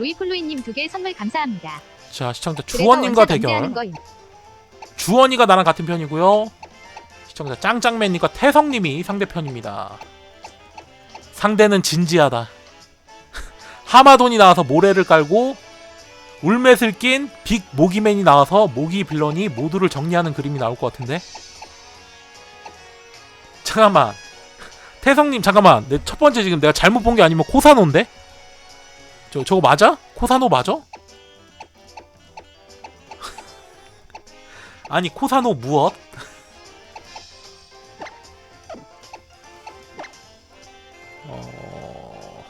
로이폴로이님 두 개 선물 감사합니다. 자 시청자 주원님과 대결? 주원이가 나랑 같은 편이고요. 시청자 짱짱맨님과 태성님이 상대편입니다. 상대는 진지하다. 하마돈이 나와서 모래를 깔고 울맷을 낀 빅 모기맨이 나와서 모기 빌런이 모두를 정리하는 그림이 나올 것 같은데. 잠깐만. 태성님 잠깐만. 내 첫 번째 지금 내가 잘못 본 게 아니면 코사노인데? 저 저거 맞아? 코사노 맞아? 아니 코사노 무엇? 어...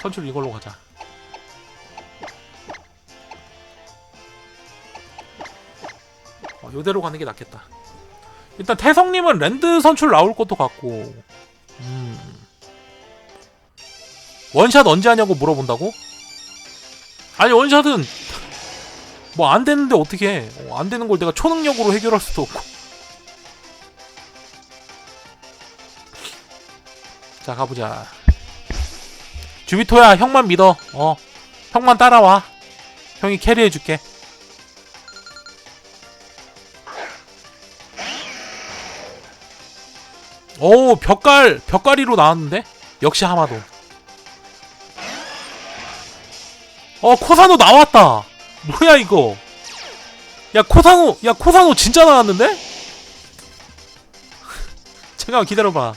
선출 이걸로 가자. 어, 요대로 가는 게 낫겠다. 일단 태성님은 랜드 선출 나올 것도 같고, 음. 원샷 언제 하냐고 물어본다고? 아니 원샷은 뭐 안 되는데 어떻게 해? 어, 안 되는 걸 내가 초능력으로 해결할 수도 없고. 자 가보자. 주비토야 형만 믿어. 어 형만 따라와. 형이 캐리해줄게. 오 벽갈 벽갈이로 나왔는데 역시 하마도. 어 코사노 나왔다. 뭐야 이거? 야 코사노 야 코사노 진짜 나왔는데? 잠깐만 기다려봐.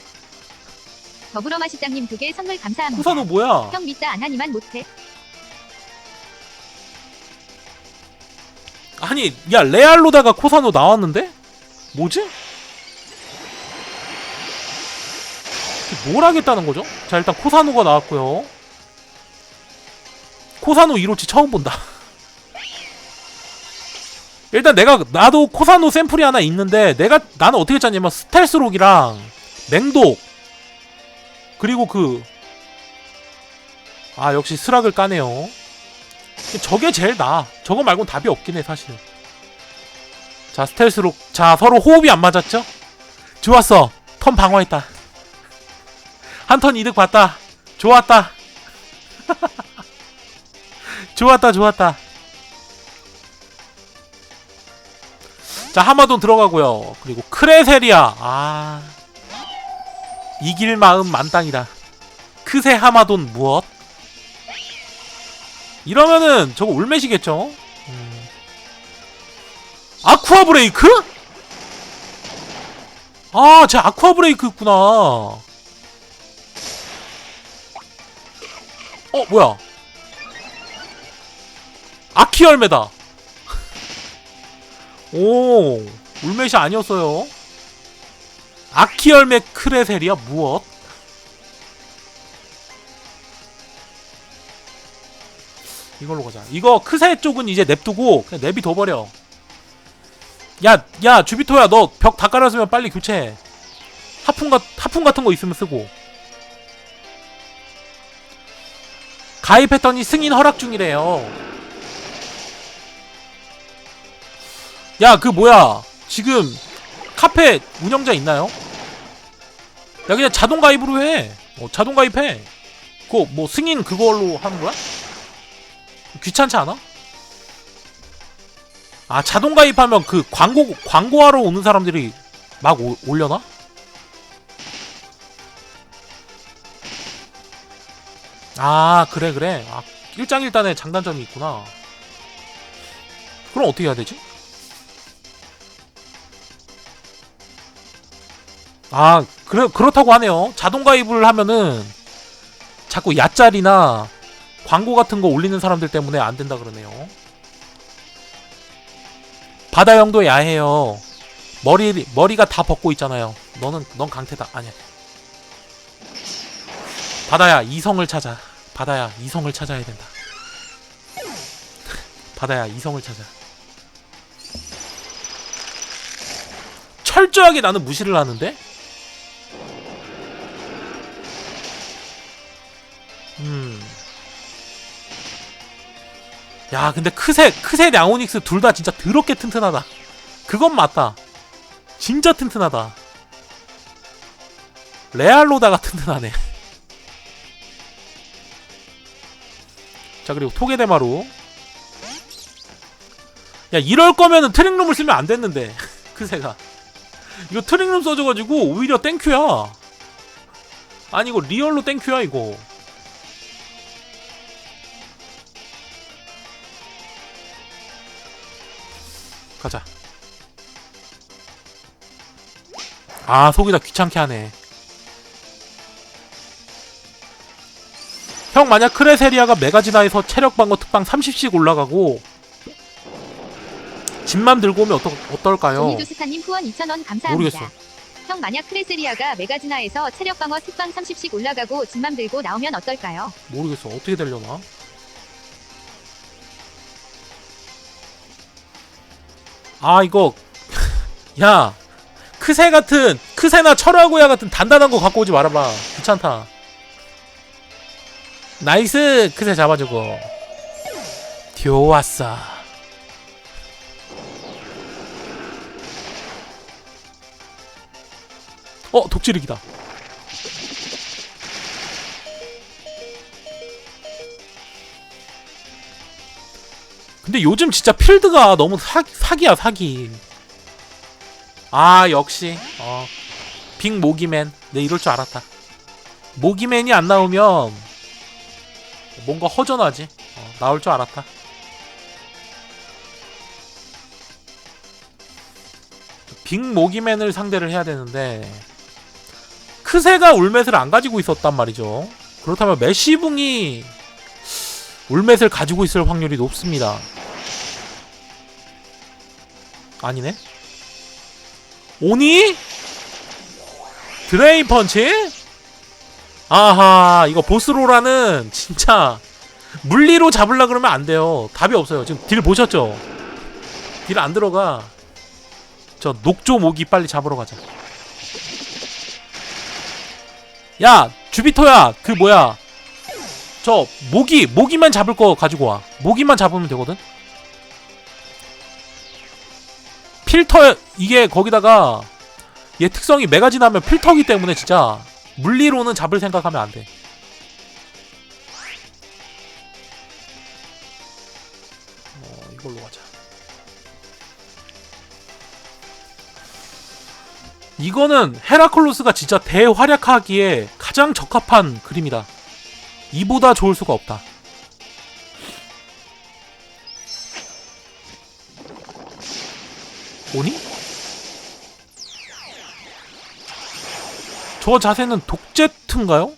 더불어 마시장님 두 개 선물 감사합니다. 코사노 뭐야? 형 믿다 안 하니만 못해. 아니 야 레알로다가 코사노 나왔는데? 뭐지? 뭘 하겠다는 거죠? 자 일단 코사노가 나왔고요. 코사노 이로치 처음 본다. 일단 내가 나도 코사노 샘플이 하나 있는데 내가 나는 어떻게 짰냐면 스텔스록이랑 맹독 그리고 그 아 역시 스락을 까네요. 저게 제일 나아. 저거 말고는 답이 없긴 해, 사실. 자, 스텔스로. 자, 서로 호흡이 안 맞았죠? 좋았어. 턴 방어했다. 한 턴 이득 봤다. 좋았다. 좋았다, 좋았다. 자, 하마돈 들어가고요. 그리고 크레세리아. 아. 이길 마음 만땅이다. 크세 하마돈 무엇? 이러면은 저거 울맷이겠죠? 음. 아쿠아 브레이크? 아, 제 아쿠아 브레이크 있구나. 어, 뭐야? 아키 열매다. 오, 울맷이 아니었어요. 아키 열매 크레셀이야 무엇? 이걸로 가자. 이거 크세 쪽은 이제 냅두고 그냥 내비 둬버려. 야, 야, 주비토야, 너 벽 다 깔았으면 빨리 교체해. 하품 같 하품 같은 거 있으면 쓰고. 가입했더니 승인 허락 중이래요. 야, 그 뭐야? 지금 카페 운영자 있나요? 야, 그냥 자동 가입으로 해. 어, 자동 가입해. 그거 뭐 승인 그걸로 하는 거야? 귀찮지 않아? 아 자동 가입하면 그 광고 광고하러 오는 사람들이 막 오, 올려나? 아 그래 그래 아 일장일단에 장단점이 있구나 그럼 어떻게 해야 되지? 아 그래 그렇다고 하네요 자동 가입을 하면은 자꾸 야짤이나 광고 같은 거 올리는 사람들 때문에 안 된다 그러네요. 바다 형도 야해요. 머리 머리가 다 벗고 있잖아요. 너는 넌 강태다. 아니야. 바다야 이성을 찾아. 바다야 이성을 찾아야 된다. 바다야 이성을 찾아. 철저하게 나는 무시를 하는데? 야 근데 크세 크세 량오닉스 둘 다 진짜 더럽게 튼튼하다. 그건 맞다. 진짜 튼튼하다. 레알로다가 튼튼하네. 자 그리고 토게데마루. 야 이럴 거면은 트랙룸을 쓰면 안 됐는데 그새가. 이거 트랙룸 써줘가지고 오히려 땡큐야. 아니 이거 리얼로 땡큐야 이거 가자 아 속이다 귀찮게 하네 형 만약 크레세리아가 메가지나에서 체력 방어 특방 30씩 올라가고 집만 들고 오면 어떠, 어떨까요? 종이조스타님 후원 2,000원 감사합니다. 모르겠어. 형 만약 크레세리아가 메가지나에서 체력 방어 특방 30씩 올라가고 집만 들고 나오면 어떨까요? 모르겠어 어떻게 되려나 아 이거 야 크세 같은 크세나 철화고야 같은 단단한 거 갖고 오지 말아봐. 귀찮다. 나이스! 크세 잡아주고. 좋았어. 어 독지르기다 근데 요즘 진짜 필드가 너무 사, 사기야 사기. 아 역시. 어, 빅 모기맨. 내 이럴 줄 알았다. 모기맨이 안 나오면 뭔가 허전하지. 어, 나올 줄 알았다. 빅 모기맨을 상대를 해야 되는데 크세가 울맷을 안 가지고 있었단 말이죠. 그렇다면 메시붕이 울맷을 가지고 있을 확률이 높습니다. 아니네? 오니? 드레인 펀치? 아하, 이거 보스로라는 진짜 물리로 잡으려 그러면 안 돼요. 답이 없어요. 지금 딜 보셨죠? 딜 안 들어가. 저 녹조 모기 빨리 잡으러 가자. 야, 주비토야, 그 뭐야? 저 모기 모기만 잡을 거 가지고 와 모기만 잡으면 되거든 필터 이게 거기다가 얘 특성이 메가지 나면 필터기 때문에 진짜 물리로는 잡을 생각하면 안 돼. 어 이걸로 가자. 이거는 헤라클로스가 진짜 대활약하기에 가장 적합한 그림이다. 이보다 좋을 수가 없다. 오니? 저 자세는 독제트인가요?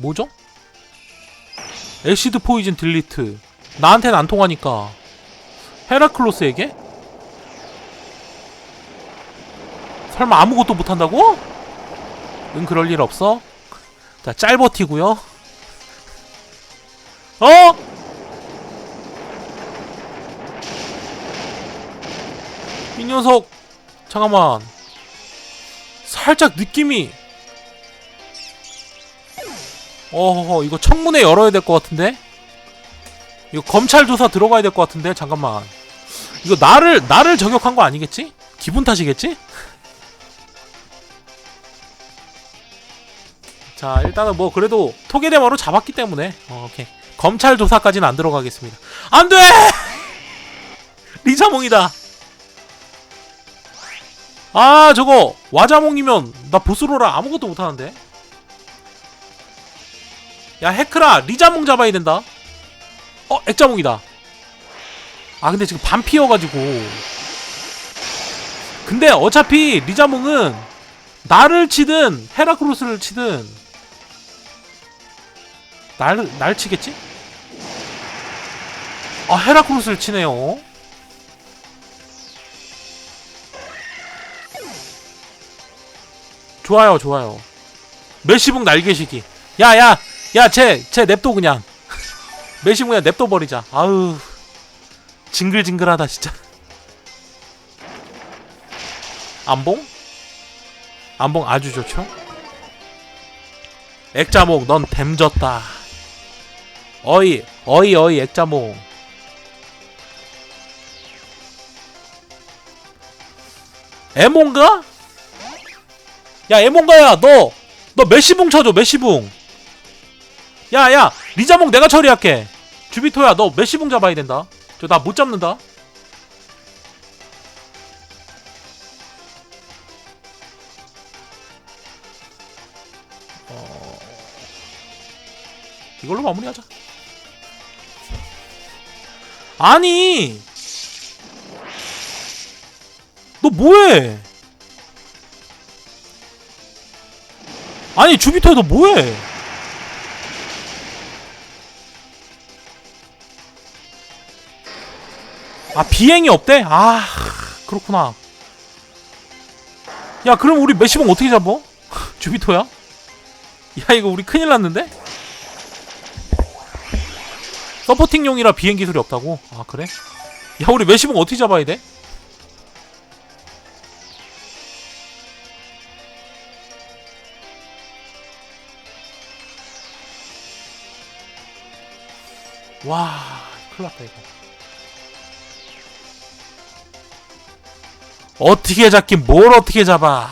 뭐죠? 애시드 포이즌 딜리트 나한텐 안 통하니까 헤라클로스에게? 설마 아무것도 못한다고? 응 그럴 일 없어 자 짤버티고요 어? 녀석 잠깐만 살짝 느낌이 어허허 이거 청문회 열어야 될 것 같은데 이거 검찰 조사 들어가야 될 것 같은데 잠깐만 이거 나를 나를 저격한 거 아니겠지? 기분 탓이겠지? 자 일단은 뭐 그래도 토게데마로 잡았기 때문에 어, 오케이 검찰 조사까지는 안 들어가겠습니다. 안 돼! 리자몽이다. 아, 저거 와자몽이면 나 보스로라 아무것도 못 하는데. 야, 헤크라 리자몽 잡아야 된다. 어, 액자몽이다. 아, 근데 지금 반피여가지고. 근데 어차피 리자몽은 나를 치든 헤라크로스를 치든 날, 날 치겠지? 아 헤라크로스를 치네요 좋아요 좋아요. 메시붕 날개시기. 야야 야쟤쟤 냅둬 그냥. 메시붕 그냥 냅둬 버리자. 아우. 징글징글하다 진짜. 안봉? 안봉 아주 좋죠? 액자목 넌 댐졌다. 어이 어이 어이 액자몽. 에몬가? 야 에몬가야 너 너 메시붕 쳐줘 메시붕 야야 리자몽 내가 처리할게. 주비토야 너 메시봉 잡아야 된다. 저 나 못 잡는다. 어... 이걸로 마무리하자. 아니! 너 뭐해 아니 주비토야 너 뭐해 아 비행이 없대? 아 그렇구나 야 그럼 우리 메시봉 어떻게 잡어? 주비토야? 야 이거 우리 큰일 났는데? 서포팅용이라 비행 기술이 없다고? 아 그래? 야 우리 메시봉 어떻게 잡아야 돼? 와 큰일 났다 이거. 어떻게 잡긴 뭘 어떻게 잡아.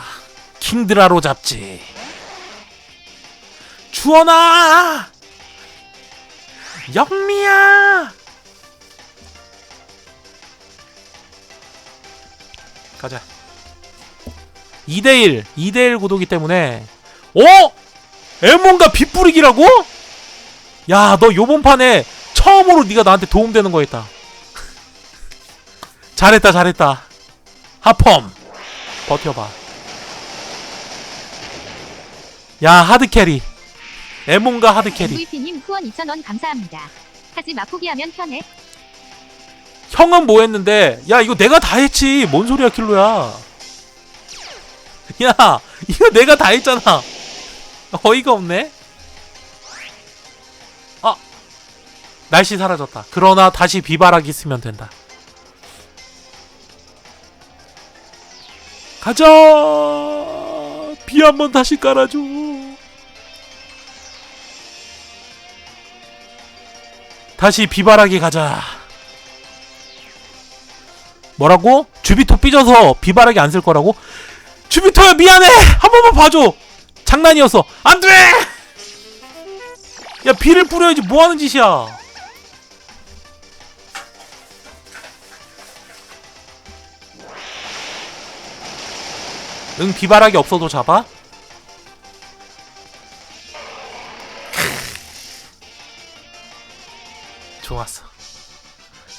킹드라로 잡지. 주원아! 영미야! 가자. 2대1 2대1 구도기 때문에 어? 에몬가 빗부리기라고? 야 너 요번 판에 처음으로 네가 나한테 도움되는 거였다. 잘했다 잘했다. 하펌. 버텨봐. 야 하드캐리. 에몬가 하드캐리. MVP님 후원 2,000원 감사합니다. 하지 마 포기하면 편해. 형은 뭐 했는데? 야 이거 내가 다 했지. 뭔 소리야 킬로야. 야 이거 내가 다 했잖아. 어이가 없네 날씨 사라졌다. 그러나 다시 비바라기 쓰면 된다. 가자! 비 한 번 다시 깔아줘. 다시 비바라기 가자. 뭐라고? 주비토 삐져서 비바라기 안쓸 거라고? 주비토야 미안해! 한 번만 봐줘! 장난이었어 안 돼! 야 비를 뿌려야지. 뭐하는 짓이야 응 비바라기 없어도 잡아? 좋았어.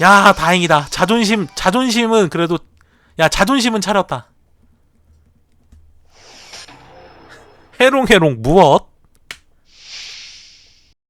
야 다행이다. 자존심 자존심은 그래도 야 자존심은 차렸다. 해롱해롱 무엇